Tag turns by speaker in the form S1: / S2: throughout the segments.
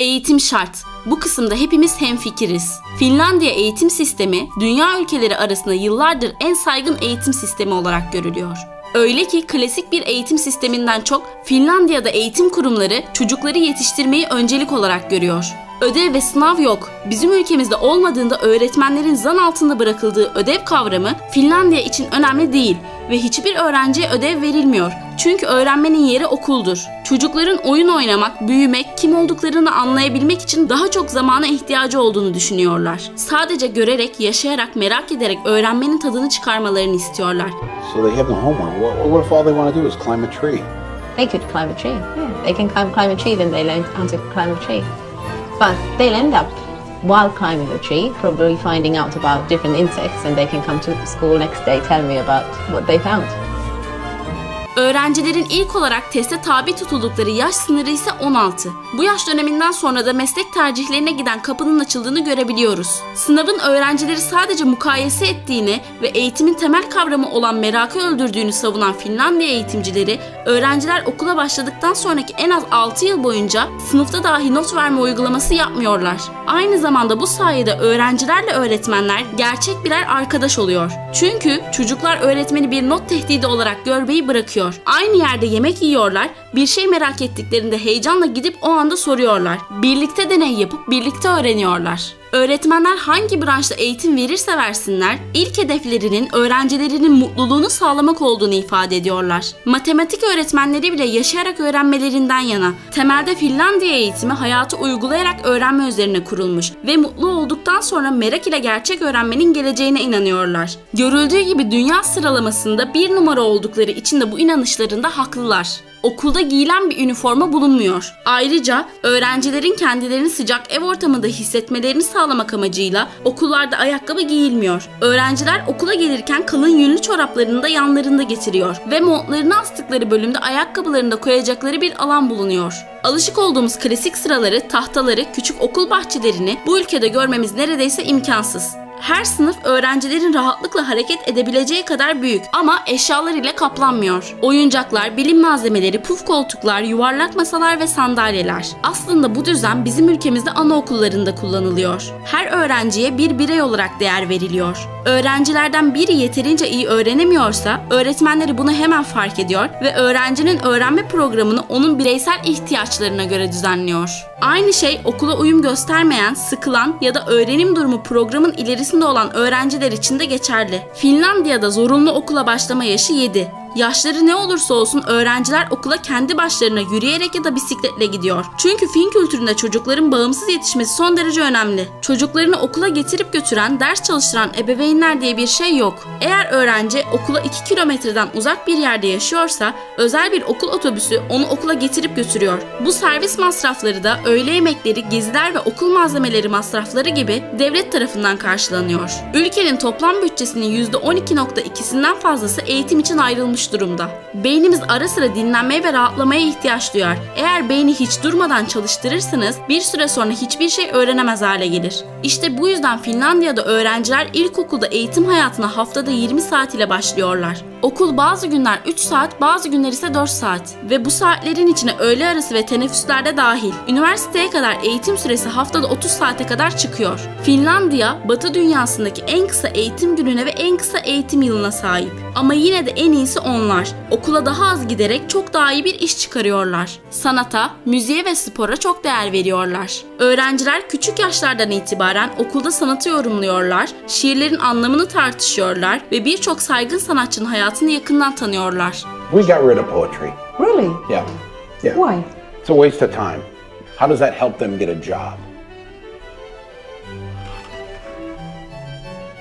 S1: Eğitim şart. Bu kısımda hepimiz hemfikiriz. Finlandiya eğitim sistemi dünya ülkeleri arasında yıllardır en saygın eğitim sistemi olarak görülüyor. Öyle ki klasik bir eğitim sisteminden çok Finlandiya'da eğitim kurumları çocukları yetiştirmeyi öncelik olarak görüyor. Ödev ve sınav yok. Bizim ülkemizde olmadığında öğretmenlerin zan altında bırakıldığı ödev kavramı Finlandiya için önemli değil ve hiçbir öğrenciye ödev verilmiyor. Çünkü öğrenmenin yeri okuldur. Çocukların oyun oynamak, büyümek, kim olduklarını anlayabilmek için daha çok zamana ihtiyacı olduğunu düşünüyorlar. Sadece görerek, yaşayarak, merak ederek öğrenmenin tadını çıkarmalarını istiyorlar.
S2: So they have no homework. What, what if all they want to do is climb a tree?
S3: They could climb a tree. Yeah, they can climb, climb a tree, then they learn how to climb a tree. But they'll end up, while climbing the tree, probably finding out about different insects, and they can come to school next day, tell me about what they found.
S1: Öğrencilerin ilk olarak teste tabi tutuldukları yaş sınırı ise 16. Bu yaş döneminden sonra da meslek tercihlerine giden kapının açıldığını görebiliyoruz. Sınavın öğrencileri sadece mukayese ettiğini ve eğitimin temel kavramı olan merakı öldürdüğünü savunan Finlandiya eğitimcileri, öğrenciler okula başladıktan sonraki en az 6 yıl boyunca sınıfta dahi not verme uygulaması yapmıyorlar. Aynı zamanda bu sayede öğrencilerle öğretmenler gerçek birer arkadaş oluyor. Çünkü çocuklar öğretmeni bir not tehdidi olarak görmeyi bırakıyor. Aynı yerde yemek yiyorlar, bir şey merak ettiklerinde heyecanla gidip o anda soruyorlar. Birlikte deney yapıp birlikte öğreniyorlar. Öğretmenler hangi branşta eğitim verirse versinler, ilk hedeflerinin öğrencilerinin mutluluğunu sağlamak olduğunu ifade ediyorlar. Matematik öğretmenleri bile yaşayarak öğrenmelerinden yana. Temelde Finlandiya eğitimi hayatı uygulayarak öğrenme üzerine kurulmuş ve mutlu olduktan sonra merak ile gerçek öğrenmenin geleceğine inanıyorlar. Görüldüğü gibi dünya sıralamasında bir numara oldukları için de bu inanışlarında haklılar okulda giyilen bir üniforma bulunmuyor. Ayrıca öğrencilerin kendilerini sıcak ev ortamında hissetmelerini sağlamak amacıyla okullarda ayakkabı giyilmiyor. Öğrenciler okula gelirken kalın yünlü çoraplarını da yanlarında getiriyor ve montlarını astıkları bölümde ayakkabılarını da koyacakları bir alan bulunuyor. Alışık olduğumuz klasik sıraları, tahtaları, küçük okul bahçelerini bu ülkede görmemiz neredeyse imkansız. Her sınıf öğrencilerin rahatlıkla hareket edebileceği kadar büyük ama eşyalar ile kaplanmıyor. Oyuncaklar, bilim malzemeleri, puf koltuklar, yuvarlak masalar ve sandalyeler. Aslında bu düzen bizim ülkemizde anaokullarında kullanılıyor. Her öğrenciye bir birey olarak değer veriliyor. Öğrencilerden biri yeterince iyi öğrenemiyorsa öğretmenleri bunu hemen fark ediyor ve öğrencinin öğrenme programını onun bireysel ihtiyaçlarına göre düzenliyor. Aynı şey okula uyum göstermeyen, sıkılan ya da öğrenim durumu programın ilerisinde olan öğrenciler için de geçerli. Finlandiya'da zorunlu okula başlama yaşı 7. Yaşları ne olursa olsun öğrenciler okula kendi başlarına yürüyerek ya da bisikletle gidiyor. Çünkü Fin kültüründe çocukların bağımsız yetişmesi son derece önemli. Çocuklarını okula getirip götüren, ders çalıştıran ebeveynler diye bir şey yok. Eğer öğrenci okula 2 kilometreden uzak bir yerde yaşıyorsa özel bir okul otobüsü onu okula getirip götürüyor. Bu servis masrafları da öğle yemekleri, geziler ve okul malzemeleri masrafları gibi devlet tarafından karşılanıyor. Ülkenin toplam bütçesinin %12.2'sinden fazlası eğitim için ayrılmış durumda. Beynimiz ara sıra dinlenmeye ve rahatlamaya ihtiyaç duyar. Eğer beyni hiç durmadan çalıştırırsanız bir süre sonra hiçbir şey öğrenemez hale gelir. İşte bu yüzden Finlandiya'da öğrenciler ilkokulda eğitim hayatına haftada 20 saat ile başlıyorlar. Okul bazı günler 3 saat, bazı günler ise 4 saat ve bu saatlerin içine öğle arası ve teneffüsler de dahil. Üniversiteye kadar eğitim süresi haftada 30 saate kadar çıkıyor. Finlandiya, Batı dünyasındaki en kısa eğitim gününe ve en kısa eğitim yılına sahip. Ama yine de en iyisi onlar. Okula daha az giderek çok daha iyi bir iş çıkarıyorlar. Sanata, müziğe ve spora çok değer veriyorlar. Öğrenciler küçük yaşlardan itibaren okulda sanatı yorumluyorlar, şiirlerin anlamını tartışıyorlar ve birçok saygın sanatçının hayatını yakından tanıyorlar.
S2: We got rid of poetry.
S4: Really?
S2: Yeah. Yeah.
S4: Why?
S2: It's a waste of time. How does that help them get a job?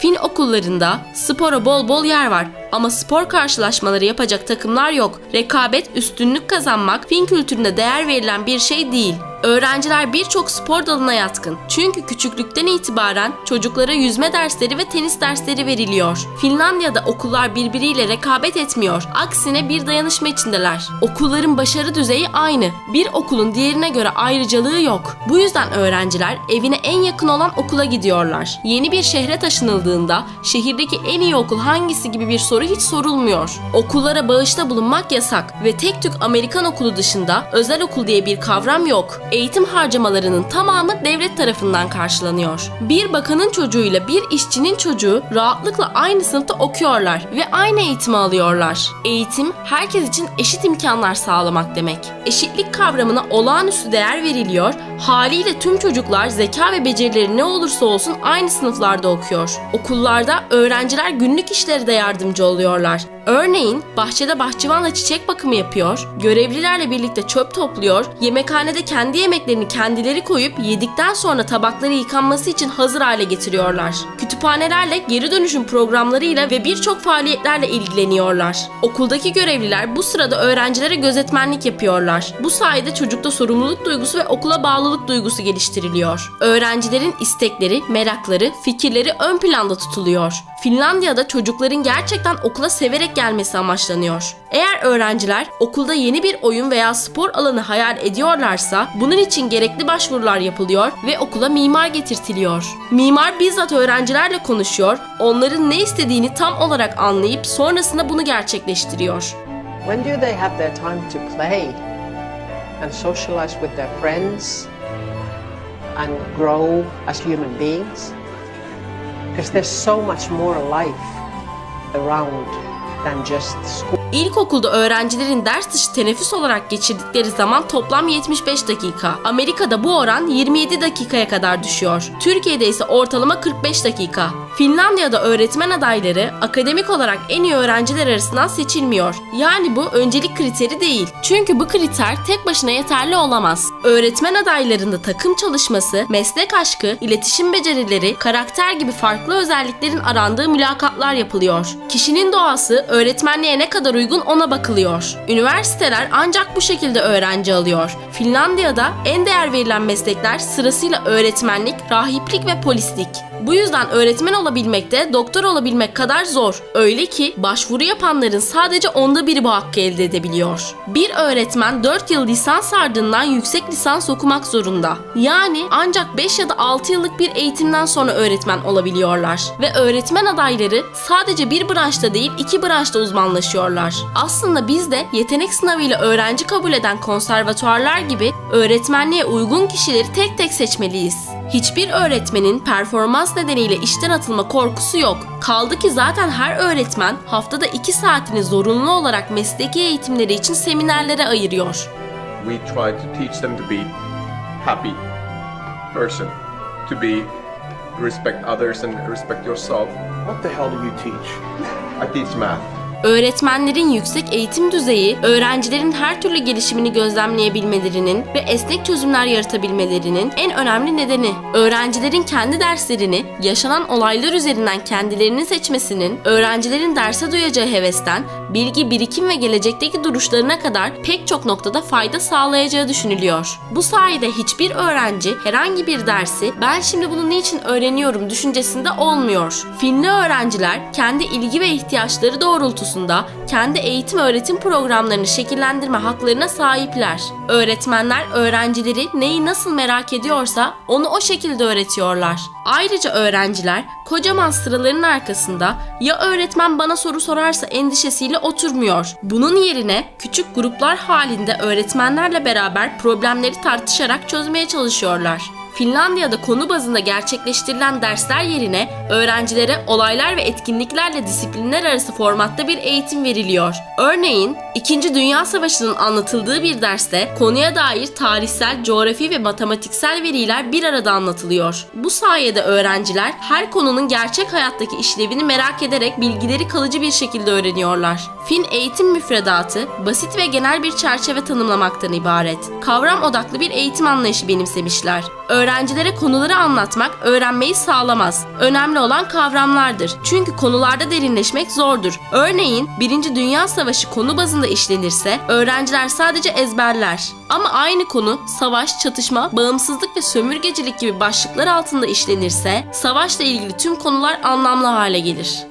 S1: Fin okullarında spora bol bol yer var ama spor karşılaşmaları yapacak takımlar yok. Rekabet, üstünlük kazanmak Fin kültüründe değer verilen bir şey değil. Öğrenciler birçok spor dalına yatkın. Çünkü küçüklükten itibaren çocuklara yüzme dersleri ve tenis dersleri veriliyor. Finlandiya'da okullar birbiriyle rekabet etmiyor. Aksine bir dayanışma içindeler. Okulların başarı düzeyi aynı. Bir okulun diğerine göre ayrıcalığı yok. Bu yüzden öğrenciler evine en yakın olan okula gidiyorlar. Yeni bir şehre taşınıldığında şehirdeki en iyi okul hangisi gibi bir soru hiç sorulmuyor. Okullara bağışta bulunmak yasak ve tek tük Amerikan okulu dışında özel okul diye bir kavram yok. Eğitim harcamalarının tamamı devlet tarafından karşılanıyor. Bir bakanın çocuğuyla bir işçinin çocuğu rahatlıkla aynı sınıfta okuyorlar ve aynı eğitimi alıyorlar. Eğitim herkes için eşit imkanlar sağlamak demek. Eşitlik kavramına olağanüstü değer veriliyor. Haliyle tüm çocuklar zeka ve becerileri ne olursa olsun aynı sınıflarda okuyor. Okullarda öğrenciler günlük işlere de yardımcı oluyorlar. Örneğin bahçede bahçıvanla çiçek bakımı yapıyor, görevlilerle birlikte çöp topluyor, yemekhanede kendi yemeklerini kendileri koyup yedikten sonra tabakları yıkanması için hazır hale getiriyorlar. Kütüphanelerle geri dönüşüm programlarıyla ve birçok faaliyetlerle ilgileniyorlar. Okuldaki görevliler bu sırada öğrencilere gözetmenlik yapıyorlar. Bu sayede çocukta sorumluluk duygusu ve okula bağlılık duygusu geliştiriliyor. Öğrencilerin istekleri, merakları, fikirleri ön planda tutuluyor. Finlandiya'da çocukların gerçekten okula severek gelmesi amaçlanıyor. Eğer öğrenciler okulda yeni bir oyun veya spor alanı hayal ediyorlarsa bunun için gerekli başvurular yapılıyor ve okula mimar getirtiliyor. Mimar bizzat öğrencilerle konuşuyor, onların ne istediğini tam olarak anlayıp sonrasında bunu gerçekleştiriyor.
S5: When do they have their time to play and socialize with their friends and grow as human beings? Because there's so much more life around than just school.
S1: İlkokulda öğrencilerin ders dışı teneffüs olarak geçirdikleri zaman toplam 75 dakika. Amerika'da bu oran 27 dakikaya kadar düşüyor. Türkiye'de ise ortalama 45 dakika. Finlandiya'da öğretmen adayları akademik olarak en iyi öğrenciler arasından seçilmiyor. Yani bu öncelik kriteri değil. Çünkü bu kriter tek başına yeterli olamaz. Öğretmen adaylarında takım çalışması, meslek aşkı, iletişim becerileri, karakter gibi farklı özelliklerin arandığı mülakatlar yapılıyor. Kişinin doğası öğretmenliğe ne kadar uygun ona bakılıyor. Üniversiteler ancak bu şekilde öğrenci alıyor. Finlandiya'da en değer verilen meslekler sırasıyla öğretmenlik, rahiplik ve polislik. Bu yüzden öğretmen olabilmek de doktor olabilmek kadar zor. Öyle ki başvuru yapanların sadece onda biri bu hakkı elde edebiliyor. Bir öğretmen 4 yıl lisans ardından yüksek lisans okumak zorunda. Yani ancak 5 ya da 6 yıllık bir eğitimden sonra öğretmen olabiliyorlar. Ve öğretmen adayları sadece bir branşta değil iki branşta uzmanlaşıyorlar. Aslında biz de yetenek sınavıyla öğrenci kabul eden konservatuarlar gibi öğretmenliğe uygun kişileri tek tek seçmeliyiz. Hiçbir öğretmenin performans nedeniyle işten atılma korkusu yok. Kaldı ki zaten her öğretmen haftada 2 saatini zorunlu olarak mesleki eğitimleri için seminerlere ayırıyor.
S6: we try to teach them to be happy person to be respect others and respect yourself
S7: What the hell do you teach?
S6: i teach math
S1: Öğretmenlerin yüksek eğitim düzeyi, öğrencilerin her türlü gelişimini gözlemleyebilmelerinin ve esnek çözümler yaratabilmelerinin en önemli nedeni. Öğrencilerin kendi derslerini, yaşanan olaylar üzerinden kendilerini seçmesinin, öğrencilerin derse duyacağı hevesten, bilgi, birikim ve gelecekteki duruşlarına kadar pek çok noktada fayda sağlayacağı düşünülüyor. Bu sayede hiçbir öğrenci herhangi bir dersi ben şimdi bunu niçin öğreniyorum düşüncesinde olmuyor. Finli öğrenciler kendi ilgi ve ihtiyaçları doğrultusunda kendi eğitim öğretim programlarını şekillendirme haklarına sahipler. Öğretmenler öğrencileri neyi nasıl merak ediyorsa onu o şekilde öğretiyorlar. Ayrıca öğrenciler kocaman sıraların arkasında ya öğretmen bana soru sorarsa endişesiyle oturmuyor. Bunun yerine küçük gruplar halinde öğretmenlerle beraber problemleri tartışarak çözmeye çalışıyorlar. Finlandiya'da konu bazında gerçekleştirilen dersler yerine öğrencilere olaylar ve etkinliklerle disiplinler arası formatta bir eğitim veriliyor. Örneğin 2. Dünya Savaşı'nın anlatıldığı bir derste konuya dair tarihsel, coğrafi ve matematiksel veriler bir arada anlatılıyor. Bu sayede öğrenciler her konunun gerçek hayattaki işlevini merak ederek bilgileri kalıcı bir şekilde öğreniyorlar. Fin eğitim müfredatı basit ve genel bir çerçeve tanımlamaktan ibaret. Kavram odaklı bir eğitim anlayışı benimsemişler. Öğrencilere konuları anlatmak öğrenmeyi sağlamaz. Önemli olan kavramlardır. Çünkü konularda derinleşmek zordur. Örneğin 1. Dünya Savaşı konu bazında işlenirse öğrenciler sadece ezberler. Ama aynı konu savaş, çatışma, bağımsızlık ve sömürgecilik gibi başlıklar altında işlenirse savaşla ilgili tüm konular anlamlı hale gelir.